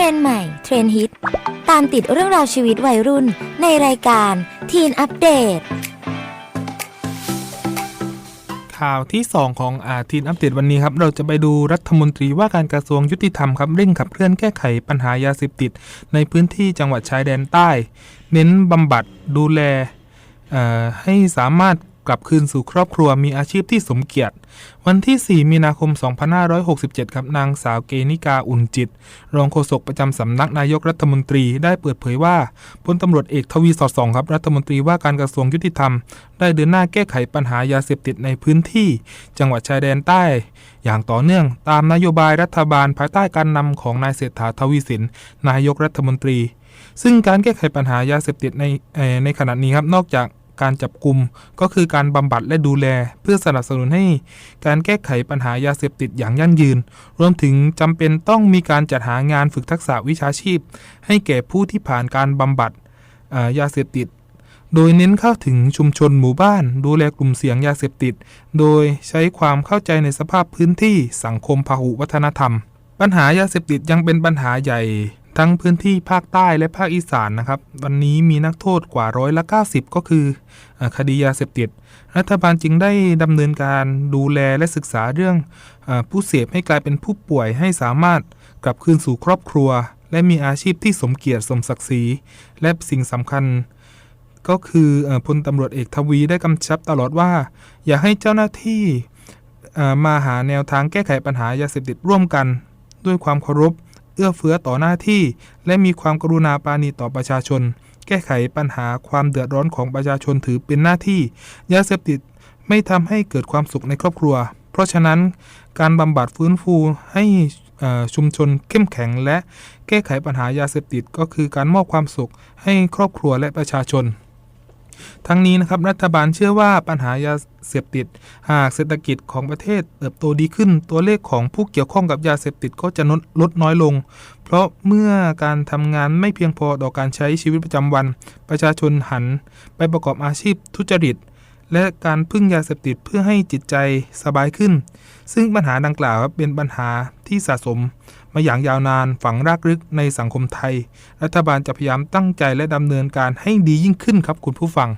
รนด์ใหม่ เทรนฮิต ตามติดเรื่องราวชีวิตวัยรุ่นในรายการทีนอัปเดต ข่าวที่ 2 ของอาทีนอัปเดตวันนี้ครับ เราจะไปดูรัฐมนตรีว่าการกระทรวงยุติธรรมครับเร่งขับเคลื่อนแก้ไขปัญหายาเสพติด ในพื้นที่จังหวัดชายแดนใต้ เน้นบำบัดดูแลให้สามารถ กลับคืนสู่ครอบครัวมีอาชีพที่สมเกียรติ วันที่ 4 มีนาคม 2567 ครับนางสาวเกนิกาอุ่นจิต รองโฆษกประจำสำนักนายกรัฐมนตรีได้เปิดเผยว่าพลตำรวจเอกทวีสอดส่องครับรัฐมนตรีว่าการกระทรวงยุติธรรม ได้เดินหน้าแก้ไขปัญหายาเสพติดในพื้นที่ จังหวัดชายแดนใต้ อย่างต่อเนื่องตามนโยบายรัฐบาล ภายใต้การนำของนายเศรษฐาทวีสินนายกรัฐมนตรีซึ่งการแก้ไขปัญหายาเสพติดในในขณะนี้ครับนอกจาก การจับกลุ่มก็คือการบำบัดและดูแล เพื่อสนับสนุนให้การแก้ไขปัญหายาเสพติดอย่างยั่งยืน รวมถึงจำเป็นต้องมีการจัดหางานฝึกทักษะวิชาชีพ ให้แก่ผู้ที่ผ่านการบำบัดยาเสพติด โดยเน้นเข้าถึงชุมชนหมู่บ้าน ดูแลกลุ่มเสี่ยงยาเสพติด โดยใช้ความเข้าใจในสภาพพื้นที่สังคมพหุวัฒนธรรม ปัญหายาเสพติดยังเป็นปัญหาใหญ่ ทั้งพื้นที่ภาคใต้และภาคอีสานนะครับ วันนี้มีนักโทษกว่าร้อยละ 90 ก็คืออคดียาเสพติด รัฐบาลจึงได้ดำเนินการดูแลและศึกษาเรื่องอผู้เสพให้กลายเป็นผู้ป่วยให้สามารถกลับคืนสู่ครอบครัว และมีอาชีพที่สมเกียรติสมศักดิ์ศรีและสิ่งสำคัญ ก็คืออพลตำรวจเอกทวีได้กำชับตลอดว่า อย่าให้เจ้าหน้าที่มาหาแนวทางแก้ไขปัญหายาเสพติดร่วมกัน ด้วยความเคารพ เอื้อเฟื้อต่อหน้าที่ และมีความกรุณาปราณีต่อประชาชน แก้ไขปัญหาความเดือดร้อนของประชาชนถือเป็นหน้าที่ ยาเสพติดไม่ทำให้เกิดความสุขในครอบครัว เพราะฉะนั้นการบำบัดฟื้นฟูให้ชุมชนเข้มแข็งและแก้ไขปัญหายาเสพติดก็คือการมอบความสุขให้ครอบครัวและประชาชน ทั้งนี้นะครับรัฐบาลเชื่อว่าปัญหายาเสพติด หากเศรษฐกิจของประเทศเติบโตดีขึ้น ตัวเลขของผู้เกี่ยวข้องกับยาเสพติดก็จะลดลดน้อยลง เพราะเมื่อการทำงานไม่เพียงพอต่อการใช้ชีวิตประจำวัน ประชาชนหัน ไปประกอบอาชีพทุจริต และการพึ่งยาเสพติดเพื่อให้จิตใจสบายขึ้น ซึ่งปัญหาดังกล่าวเป็นปัญหาที่สะสม มาอย่างยาวนานฝังรากลึกในสังคมไทย รัฐบาลจะพยายามตั้งใจและดำเนินการให้ดียิ่งขึ้นครับคุณผู้ฟัง